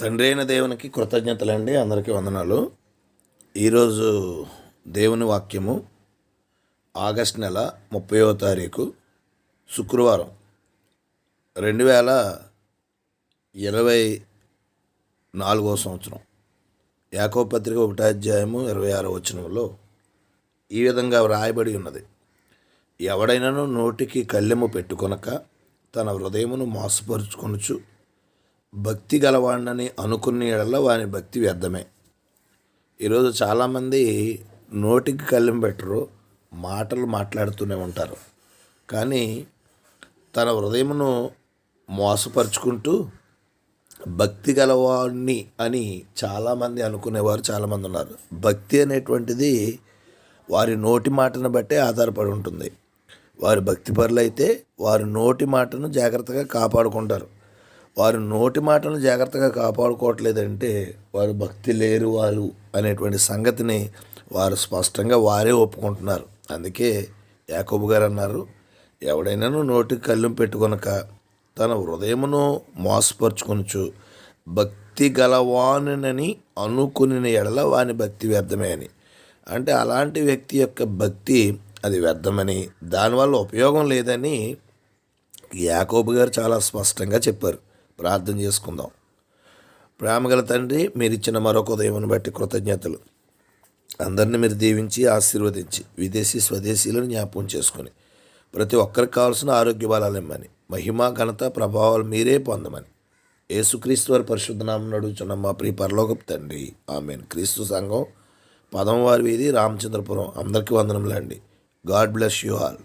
తండ్రి అయిన దేవునికి కృతజ్ఞతలండి అందరికీ వందనాలు. ఈరోజు దేవుని వాక్యము ఆగస్ట్ నెల ముప్పైవ తారీఖు శుక్రవారం. రెండు వేల ఇరవై నాలుగో సంవత్సరం. యాకో పత్రిక ఒకటో అధ్యాయము ఇరవై ఆరో వచనంలో ఈ విధంగా వ్రాయబడి ఉన్నది. ఎవడైనాను నోటికి కళ్ళెము పెట్టుకొనక తన హృదయమును మోసపరుచుకొనుచు భక్తి గలవాడినని అనుకునే ఎడల వాని భక్తి వ్యర్థమే. ఈరోజు చాలామంది నోటికి కళ్ళెం పెట్టరు మాటలు మాట్లాడుతూనే ఉంటారు. కానీ తన హృదయమును మోసపరుచుకుంటూ భక్తి గలవాడిని అని చాలామంది అనుకునేవారు చాలామంది ఉన్నారు. భక్తి అనేటువంటిది వారి నోటి మాటను బట్టే ఆధారపడి ఉంటుంది. వారి భక్తిపరులైతే వారి నోటి మాటను జాగ్రత్తగా కాపాడుకుంటారు. వారు నోటి మాటను జాగ్రత్తగా కాపాడుకోవట్లేదంటే వారు భక్తి లేరు వాళ్ళు అనేటువంటి సంగతిని వారు స్పష్టంగా వారే ఒప్పుకుంటున్నారు. అందుకే యాకోబు గారు అన్నారు ఎవడైనాను నోటికి కళ్ళు పెట్టుకొనక తన హృదయమును మోసపరుచుకొనుచు భక్తి గలవానని అనుకుని ఎడల వాని భక్తి వ్యర్థమే అని. అంటే అలాంటి వ్యక్తి యొక్క భక్తి అది వ్యర్థమని దానివల్ల ఉపయోగం లేదని యాకోబు గారు చాలా స్పష్టంగా చెప్పారు. ప్రార్థన చేసుకుందాం. ప్రేమగల తండ్రి మీరు ఇచ్చిన మరొక ఉదయం బట్టి కృతజ్ఞతలు. అందరిని మీరు దీవించి ఆశీర్వదించి విదేశీ స్వదేశీలను జ్ఞాపకం చేసుకుని ప్రతి ఒక్కరికి కావాల్సిన ఆరోగ్య బలాలు ఇమ్మని మహిమ ఘనత ప్రభావాలు మీరే పొందమని. యేసుక్రీస్తు వారి పరిశుద్ధనామం నడుచున్న మా ప్రియ పరలోకపు తండ్రి. ఆమెన్. క్రీస్తు సంఘం పదమవారి వీధి రామచంద్రపురం. అందరికీ వందనములండి. God bless you all.